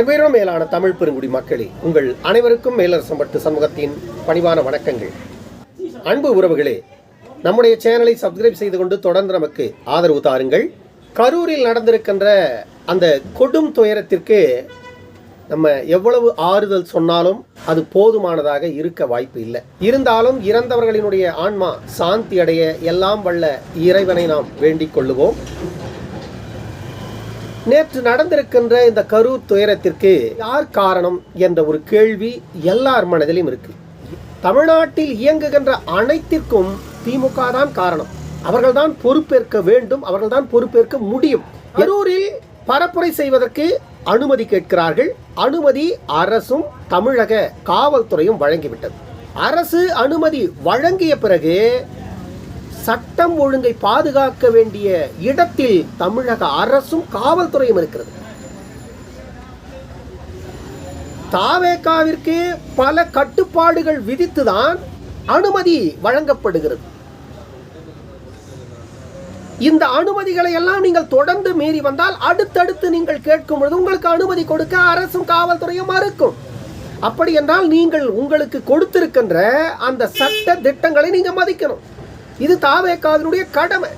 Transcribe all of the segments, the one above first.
எவ்வேறும் மேலான தமிழ் பெருங்குடி மக்களே உங்கள் அனைவருக்கும் மேலரசம்பட்டு சமூகத்தின் பணிவான வணக்கங்கள். அன்பு உறவுகளே நம்முடைய சேனலை சப்ஸ்கிரைப் செய்து கொண்டு தொடர்ந்து நமக்கு ஆதரவு தாருங்கள். கரூரில் நடந்திருக்கின்ற அந்த கொடும் துயரத்திற்கு நம்ம எவ்வளவு ஆறுதல் சொன்னாலும் அது போதுமானதாக இருக்க வாய்ப்பு இல்லை. இருந்தாலும் இறந்தவர்களினுடைய ஆன்மா சாந்தி அடைய எல்லாம் வல்ல இறைவனை நாம் வேண்டிக் கொள்ளுவோம். நேற்று நடந்திருக்கின்ற இந்த கரூர் துயரத்திற்கு யார் காரணம் என்ற ஒரு கேள்வி எல்லார் மனதிலும் இருக்கு. தமிழ்நாட்டில் இயங்குகின்ற அனைத்திற்கும் திமுக தான் காரணம். அவர்கள்தான் பொறுப்பேற்க வேண்டும் அவர்கள்தான் பொறுப்பேற்க முடியும். கரூரில் பரப்புரை செய்வதற்கு அனுமதி கேட்கிறார்கள். அனுமதி அரசும் தமிழக காவல்துறையும் வழங்கிவிட்டது. அரசு அனுமதி வழங்கிய பிறகு சட்டம் ஒழுங்கை பாதுகாக்க வேண்டிய இடத்தில் தமிழக அரசும் காவல்துறையும் இருக்கிறது. தாவேகாவிற்கு பல கட்டுப்பாடுகள் விதித்துதான் அனுமதி வழங்கப்படுகிறது. இந்த அனுமதிகளை எல்லாம் நீங்கள் தொடர்ந்து மீறி வந்தால் அடுத்தடுத்து நீங்கள் கேட்கும் பொழுது உங்களுக்கு அனுமதி கொடுக்க அரசும் காவல்துறையும் மறுக்கும். அப்படி என்றால் நீங்கள் உங்களுக்கு கொடுத்திருக்கின்ற அந்த சட்ட திட்டங்களை நீங்க மதிக்கணும். இது தாவேக்காவினுடைய கடமை.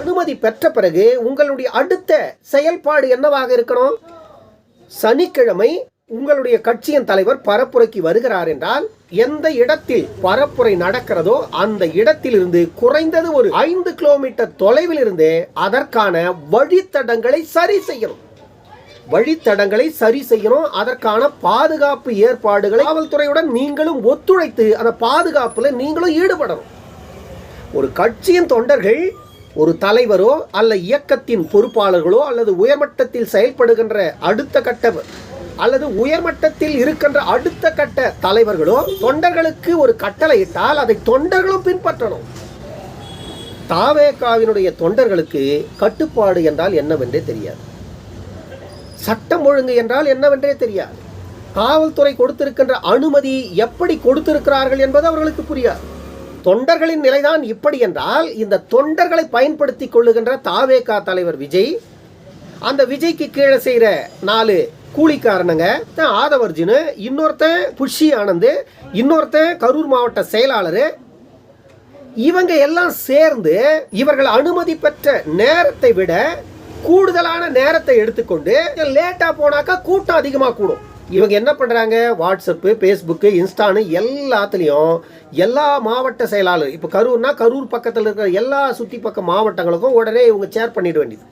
அனுமதி பெற்ற பிறகு உங்களுடைய அடுத்த செயல்பாடு என்னவாக இருக்கணும்? சனிக்கிழமை உங்களுடைய கட்சியின் தலைவர் பரப்புரைக்கு வருகிறார் என்றால் எந்த இடத்தில் பரப்புரை நடக்கிறதோ அந்த இடத்திலிருந்து குறைந்தது ஒரு ஐந்து கிலோமீட்டர் தொலைவில் இருந்து அதற்கான வழித்தடங்களை சரி செய்யணும். வழித்தடங்களை சரி செய்யணும். அதற்கான பாதுகாப்பு ஏற்பாடுகளை காவல்துறையுடன் நீங்களும் ஒத்துழைத்து அந்த பாதுகாப்புல நீங்களும் ஈடுபடணும். ஒரு கட்சியின் தொண்டர்கள் ஒரு தலைவரோ அல்ல இயக்கத்தின் பொறுப்பாளர்களோ அல்லது உயர்மட்டத்தில் செயல்படுகின்ற அடுத்த கட்ட அல்லது உயர்மட்டத்தில் இருக்கின்ற அடுத்த கட்ட தலைவர்களோ தொண்டர்களுக்கு ஒரு கட்டளை இட்டால் அதை தொண்டர்களும் பின்பற்றணும். தாவேகாவினுடைய தொண்டர்களுக்கு கட்டுப்பாடு என்றால் என்னவென்றே தெரியாது. சட்டம் ஒழுங்கு என்றால் என்னவென்றே தெரியாது. காவல்துறை கொடுத்திருக்கின்ற அனுமதி எப்படி கொடுத்திருக்கிறார்கள் என்பது அவர்களுக்கு புரியாது. தொண்டர்களின் நிலைதான் இப்படி என்றால் இந்த தொண்டர்களை பயன்படுத்தி கொள்ளுகின்ற தாவேகா தலைவர் விஜய் அந்த விஜய்க்கு கீழே செய்கிற நாலு கூலிக்காரனுங்க ஆதவர்ஜுனு இன்னொருத்தன் புஷி ஆனந்த் இன்னொருத்தன் கரூர் மாவட்ட செயலாளர் இவங்க எல்லாம் சேர்ந்து இவர்கள் அனுமதி பெற்ற நேரத்தை விட கூடுதலான நேரத்தை எடுத்துக்கொண்டு லேட்டாக போனாக்கா கூட்டம் அதிகமாக கூடும். இவங்க என்ன பண்றாங்க? வாட்ஸ்அப்பு ஃபேஸ்புக்கு இன்ஸ்டான்னு எல்லாத்துலேயும் எல்லா மாவட்ட செயலாளர் இப்போ கரூர்னா கரூர் பக்கத்தில் இருக்கிற எல்லா சுற்றி பக்க மாவட்டங்களுக்கும் உடனே இவங்க ஷேர் பண்ணிட வேண்டியது.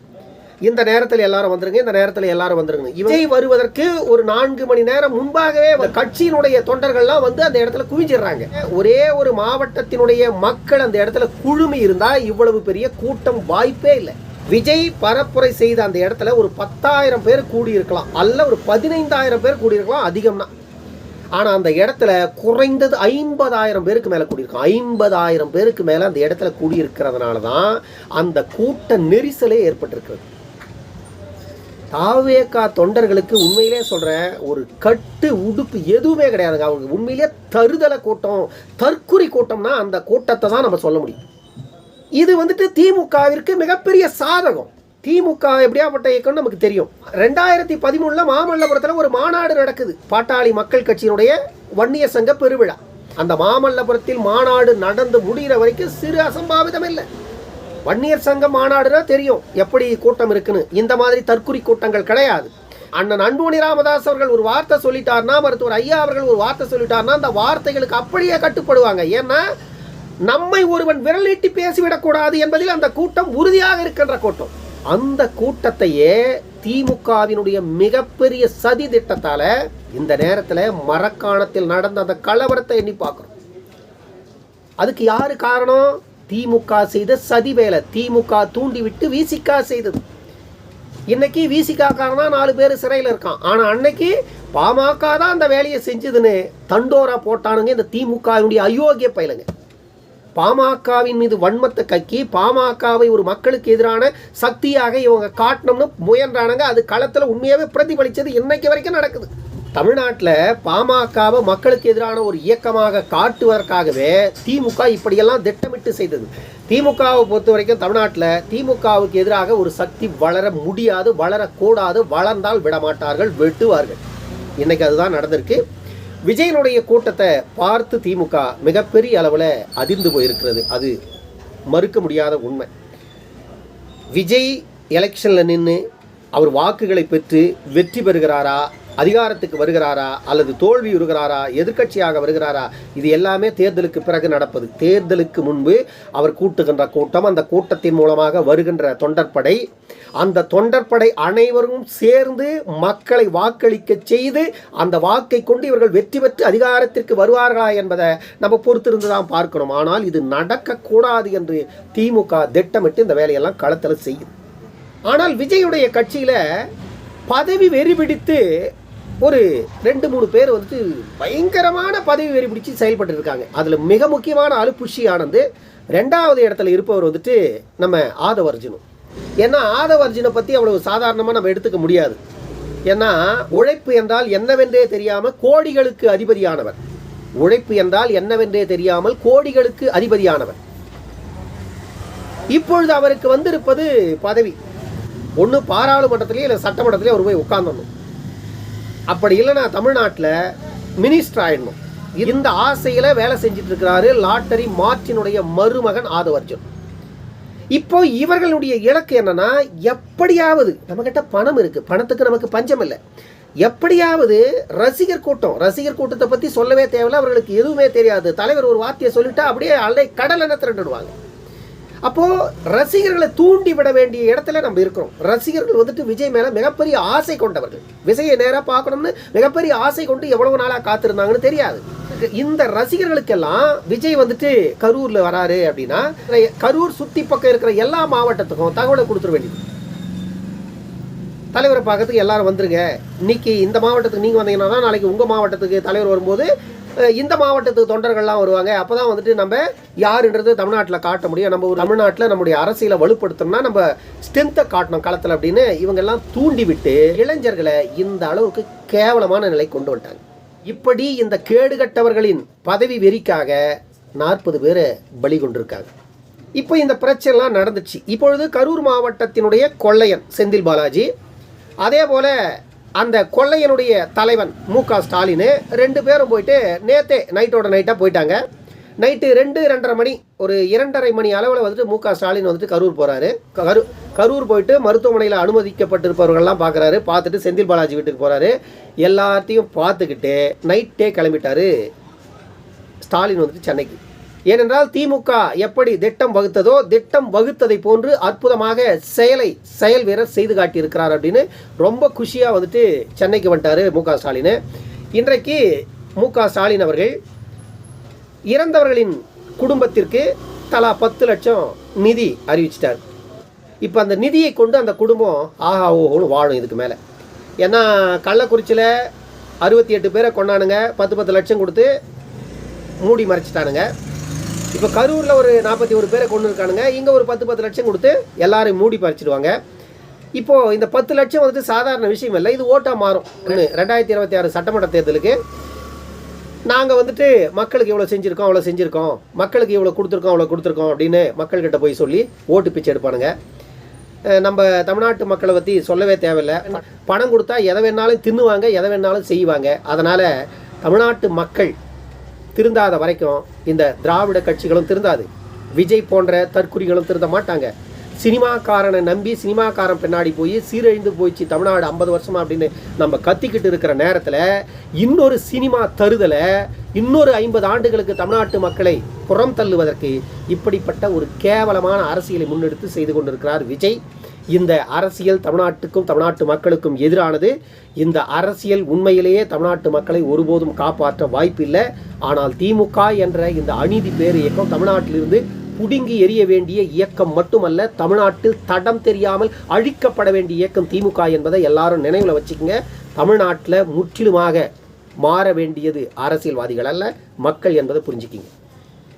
இந்த நேரத்தில் எல்லாரும் வந்துருங்க இந்த நேரத்தில் எல்லாரும் வந்துருங்க. விஜய் வருவதற்கு ஒரு நான்கு மணி நேரம் முன்பாகவே கட்சியினுடைய தொண்டர்கள்லாம் வந்து அந்த இடத்துல குவிஞ்சிடுறாங்க. ஒரே ஒரு மாவட்டத்தினுடைய மக்கள் அந்த இடத்துல குழுமி இருந்தா இவ்வளவு பெரிய கூட்டம் வாய்ப்பே இல்லை. விஜய் பரப்புரை செய்த அந்த இடத்துல ஒரு பத்தாயிரம் பேர் கூடியிருக்கலாம். அல்ல ஒரு பதினைந்தாயிரம் பேர் கூடியிருக்கலாம் அதிகம்னா. ஆனால் அந்த இடத்துல குறைந்தது ஐம்பதாயிரம் பேருக்கு மேலே கூடியிருக்கும். ஐம்பதாயிரம் பேருக்கு மேலே அந்த இடத்துல கூடியிருக்கிறதுனால தான் அந்த கூட்ட நெரிசலே ஏற்பட்டிருக்கிறது. தாவேக்கா தொண்டர்களுக்கு உண்மையிலே சொல்கிறேன் ஒரு கட்டு உடுப்பு எதுவுமே கிடையாதுங்க. அவங்க உண்மையிலே தருதலை கூட்டம் தற்குறி கூட்டம்னா அந்த கூட்டத்தை தான் நம்ம சொல்ல முடியும். இது வந்துட்டு திமுகவிற்கு மிகப்பெரிய சாதகம். திமுக எப்படியாப்பட்ட இயக்கம்னு நமக்கு தெரியும். ரெண்டாயிரத்தி பதிமூணில் மாமல்லபுரத்தில் ஒரு மாநாடு நடக்குது. பாட்டாளி மக்கள் கட்சியினுடைய வன்னிய சங்க பெருவிழா. அந்த மாமல்லபுரத்தில் மாநாடு நடந்து முடிகிற வரைக்கும் சிறு அசம்பாவிதம் இல்லை. வன்னியர் சங்க மாநாடுனா தெரியும். எப்படி கூட்டம் இருக்குன்னு. இந்த மாதிரி தற்குறி கூட்டங்கள் கிடையாது. அண்ணன் அன்புமணி ராமதாஸ் அவர்கள் ஒரு வார்த்தை சொல்லிட்டார்னா மருத்துவர் ஐயா அவர்கள் ஒரு வார்த்தை சொல்லிட்டார்னா அந்த வார்த்தைகளுக்கு அப்படியே கட்டுப்படுவாங்க. ஏன்னா நம்மை ஒருவன் விரலிட்டு பேசிவிடக்கூடாது என்பதில் அந்த கூட்டம் உறுதியாக இருக்கின்ற கூட்டம். அந்த கூட்டத்தையே திமுகவினுடைய மிகப்பெரிய சதி திட்டத்தால இந்த நேரத்தில் மரக்காணத்தில் நடந்த அந்த கலவரத்தை எண்ணி பார்க்குறோம். அதுக்கு யாரு காரணம்? திமுக செய்த சதி வேலை. திமுக தூண்டிவிட்டு விசிகா செய்தது. இன்னைக்கு விசிகா தான் நாலு பேர் சிறையில் இருக்கான். ஆனால் அன்னைக்கு பாமக தான் அந்த வேலையை செஞ்சதுன்னு தண்டோரா போட்டானுங்க இந்த திமுகவினுடைய அயோக்கிய பயிலுங்க. பாமகவின் மீது வன்மத்தை கக்கி பாமகவை ஒரு மக்களுக்கு எதிரான சக்தியாக இவங்க காட்டணும்னு முயன்றானுங்க. அது களத்தில் உண்மையாகவே பிரதிபலித்தது இன்னைக்கு வரைக்கும் நடக்குது. தமிழ்நாட்டில் பாமகவை மக்களுக்கு எதிரான ஒரு இயக்கமாக காட்டுவதற்காகவே திமுக இப்படியெல்லாம் திட்டமிட்டு செய்தது. திமுகவை பொறுத்த வரைக்கும் தமிழ்நாட்டில் திமுகவுக்கு எதிராக ஒரு சக்தி வளர முடியாது வளரக்கூடாது வளர்ந்தால் விடமாட்டார்கள் வெட்டுவார்கள். இன்றைக்கி அதுதான் நடந்திருக்கு. விஜயனுடைய கூட்டத்தை பார்த்து திமுக மிகப்பெரிய அளவில் அதிர்ந்து போயிருக்கிறது. அது மறுக்க முடியாத உண்மை. விஜய் எலெக்ஷனில் நின்று அவர் வாக்குகளை பெற்று வெற்றி பெறுகிறாரா? அதிகாரத்துக்கு வருகிறாரா அல்லது தோல்வி உறுகிறாரா எதிர்க்கட்சியாக வருகிறாரா இது எல்லாமே தேர்தலுக்கு பிறகு நடப்பது. தேர்தலுக்கு முன்பு அவர் கூட்டுகின்ற கூட்டம் அந்த கூட்டத்தின் மூலமாக வருகின்ற தொண்டற்படை. அந்த தொண்டற்படை அனைவரும் சேர்ந்து மக்களை வாக்களிக்க செய்து அந்த வாக்கை கொண்டு இவர்கள் வெற்றி பெற்று அதிகாரத்திற்கு வருவார்களா என்பதை நம்ம பொறுத்திருந்து தான் பார்க்கணும். ஆனால் இது நடக்கக்கூடாது என்று திமுக திட்டமிட்டு இந்த வேலையெல்லாம் களத்தில் செய்யுது ஆனால் விஜயுடைய கட்சியில் பதவி வெறி பிடித்து ஒரு ரெண்டு மூணு பேர் வந்துட்டு பயங்கரமான பதவி வெறி பிடிச்சி செயல்பட்டு இருக்காங்க அதில் மிக முக்கியமான ஆளு புஷி ஆனந்து. ரெண்டாவது இடத்துல இருப்பவர் வந்துட்டு நம்ம ஆதவர்ஜுனும் ஏன்னா ஆதவர்ஜுனை பற்றி அவ்வளவு சாதாரணமாக நம்ம எடுத்துக்க முடியாது. ஏன்னா உழைப்பு என்றால் என்னவென்றே தெரியாமல் கோடிகளுக்கு அதிபதியானவர். உழைப்பு என்றால் என்னவென்றே தெரியாமல் கோடிகளுக்கு அதிபதியானவர். இப்பொழுது அவருக்கு வந்திருப்பது பதவி. ஒன்று பாராளுமன்றத்திலேயே இல்லை சட்டமன்றத்திலேயே அவர் போய் உட்காந்துடணும் அப்படி இல்லைன்னா தமிழ்நாட்டில் மினிஸ்டர் ஆயிடணும். இந்த ஆசையில் வேலை செஞ்சுட்டு இருக்கிறாரு லாட்டரி மார்ட்டினுடைய மருமகன் ஆதவர்ஜுன். இப்போ இவர்களுடைய இலக்கு என்னன்னா எப்படியாவது நம்மக்கிட்ட பணம் இருக்கு. பணத்துக்கு நமக்கு பஞ்சம் இல்லை. எப்படியாவது ரசிகர் கூட்டம் ரசிகர் கூட்டத்தை பற்றி சொல்லவே தேவையில்ல அவர்களுக்கு எதுவுமே தெரியாது. தலைவர் ஒரு வார்த்தையை சொல்லிட்டா அப்படியே அலை கடல் என்ன திரண்டுடுவாங்க அப்போ ரசிகர்களை தூண்டி விட வேண்டிய இடத்துல நம்ம இருக்கிறோம். ரசிகர்கள் வந்துட்டு விஜய் மேல மிகப்பெரிய ஆசை கொண்டவர்கள். விஜயை நேராக பார்க்கணும்னு மிகப்பெரிய ஆசை கொண்டு எவ்வளவு நாளாக காத்திருந்தாங்கன்னு தெரியாது. இந்த ரசிகர்களுக்கெல்லாம் விஜய் வந்துட்டு கரூர்ல வராரு அப்படின்னா கரூர் சுத்தி பக்கம் இருக்கிற எல்லா மாவட்டத்துக்கும் தகவலை கொடுத்துட வேண்டியது. தலைவரை பார்க்கறதுக்கு எல்லாரும் வந்துருங்க. இன்னைக்கு இந்த மாவட்டத்துக்கு நீங்கள் வந்தீங்கன்னா தான் நாளைக்கு உங்கள் மாவட்டத்துக்கு தலைவர் வரும்போது இந்த மாவட்டத்துக்கு தொண்டர்கள்லாம் வருவாங்க. அப்போ தான் வந்துட்டு நம்ம யாருன்றது தமிழ்நாட்டில் காட்ட முடியும். நம்ம ஒரு தமிழ்நாட்டில் நம்முடைய அரசியலை வலுப்படுத்தணும்னா நம்ம ஸ்ட்ரென்த்தை காட்டணும் களத்தில் அப்படின்னு இவங்கெல்லாம் தூண்டி விட்டு இளைஞர்களை இந்த அளவுக்கு கேவலமான நிலை கொண்டு வந்துட்டாங்க. இப்படி இந்த கேடுகட்டவர்களின் பதவி வெறிக்காக நாற்பது பேரை பலி கொண்டிருக்காங்க. இப்போ இந்த பிரச்சனைலாம் நடந்துச்சு. இப்பொழுது கரூர் மாவட்டத்தினுடைய கொள்ளையன் செந்தில் பாலாஜி அதே போல் அந்த கொள்ளையனுடைய தலைவன் மு க ஸ்டாலின் ரெண்டு பேரும் போயிட்டு நேத்தே நைட்டோட நைட்டாக போயிட்டாங்க. நைட்டு ரெண்டு ரெண்டரை மணி ஒரு இரண்டரை மணி அளவில் வந்துட்டு மு க ஸ்டாலின் வந்துட்டு கரூர் போகிறாரு கரு கரூர் போயிட்டு மருத்துவமனையில் அனுமதிக்கப்பட்டிருப்பவர்கள்லாம் பார்க்குறாரு பார்த்துட்டு செந்தில் பாலாஜி வீட்டுக்கு போகிறாரு எல்லாத்தையும் பார்த்துக்கிட்டு நைட்டே கிளம்பிட்டாரு ஸ்டாலின் வந்துட்டு சென்னைக்கு. ஏனென்றால் திமுக எப்படி திட்டம் வகுத்ததோ திட்டம் வகுத்ததை போன்று அற்புதமாக செயலை செயல் வீரர் செய்து காட்டியிருக்கிறார் அப்படின்னு ரொம்ப குஷியாக வந்துட்டு சென்னைக்கு வந்துட்டார் மு க ஸ்டாலின். இன்றைக்கு மு க ஸ்டாலின் அவர்கள் இறந்தவர்களின் குடும்பத்திற்கு தலா பத்து லட்சம் நிதி அறிவிச்சிட்டார். இப்போ அந்த நிதியை கொண்டு அந்த குடும்பம் ஆஹா ஓஹோன்னு வாழும் இதுக்கு மேலே. ஏன்னா கள்ளக்குறிச்சியில் அறுபத்தி எட்டு பேரை கொண்டானுங்க பத்து பத்து லட்சம் கொடுத்து மூடி மறைச்சிட்டானுங்க. இப்போ கரூரில் ஒரு நாற்பத்தி ஒரு பேரை கொண்டு இருக்கானுங்க. இங்கே ஒரு பத்து பத்து லட்சம் கொடுத்து எல்லாரையும் மூடி பறிச்சிடுவாங்க. இப்போது இந்த பத்து லட்சம் வந்துட்டு சாதாரண விஷயம் இல்லை. இது ஓட்டாக மாறும். ரெண்டாயிரத்தி இருபத்தி ஆறு சட்டமன்ற தேர்தலுக்கு நாங்கள் வந்துட்டு மக்களுக்கு இவ்வளோ செஞ்சுருக்கோம் அவ்வளோ செஞ்சுருக்கோம். மக்களுக்கு இவ்வளோ கொடுத்துருக்கோம் அவ்வளோ கொடுத்துருக்கோம் அப்படின்னு மக்கள்கிட்ட போய் சொல்லி ஓட்டு பிச்சை எடுப்பானுங்க. நம்ம தமிழ்நாட்டு மக்களை பற்றி சொல்லவே தேவையில்லை. பணம் கொடுத்தா எதை வேணாலும் தின்னுவாங்க எதை வேணாலும் செய்வாங்க. அதனால் தமிழ்நாட்டு மக்கள் திருந்தாத வரைக்கும் இந்த திராவிட கட்சிகளும் திருந்தாது. விஜய் போன்ற தற்குறிகளும் திருந்த மாட்டாங்க. சினிமாக்காரனை நம்பி சினிமாக்காரன் பின்னாடி போய் சீரழிந்து போயிடுச்சு தமிழ்நாடு ஐம்பது வருஷமா அப்படின்னு நம்ம கத்திக்கிட்டு இருக்கிற நேரத்தில் இன்னொரு சினிமா தருதலை இன்னொரு ஐம்பது ஆண்டுகளுக்கு தமிழ்நாட்டு மக்களை புறம் தள்ளுவதற்கு இப்படிப்பட்ட ஒரு கேவலமான அரசியலை முன்னெடுத்து செய்து கொண்டிருக்கிறார் விஜய். இந்த அரசியல் தமிழ்நாட்டுக்கும் தமிழ்நாட்டு மக்களுக்கும் எதிரானது. இந்த அரசியல் உண்மையிலேயே தமிழ்நாட்டு மக்களை ஒருபோதும் காப்பாற்ற வாய்ப்பில்லை. ஆனால் திமுக என்ற இந்த அநீதி பேர் இயக்கம் தமிழ்நாட்டிலிருந்து புடுங்கி எரிய வேண்டிய இயக்கம் மட்டுமல்ல தமிழ்நாட்டில் தடம் தெரியாமல் அழிக்கப்பட வேண்டிய இயக்கம் திமுக என்பதை எல்லாரும் நினைவில் வச்சுக்கோங்க. தமிழ்நாட்டில் முற்றிலுமாக மாற வேண்டியது அரசியல்வாதிகள் அல்ல மக்கள் என்பதை புரிஞ்சுக்கிங்க.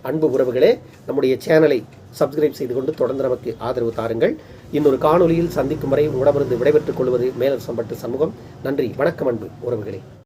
அன்பு உறவுகளே நம்முடைய சேனலை சப்ஸ்கிரைப் செய்து கொண்டு தொடர்ந்து நமக்கு ஆதரவு தாருங்கள். இன்னொரு காணொலியில் சந்திக்கும் வரை உடமிருந்து விடைபெற்றுக் கொள்வது மேலரசம்பட்டு சமூகம் நன்றி வணக்கம் அன்பு உறவுகளே.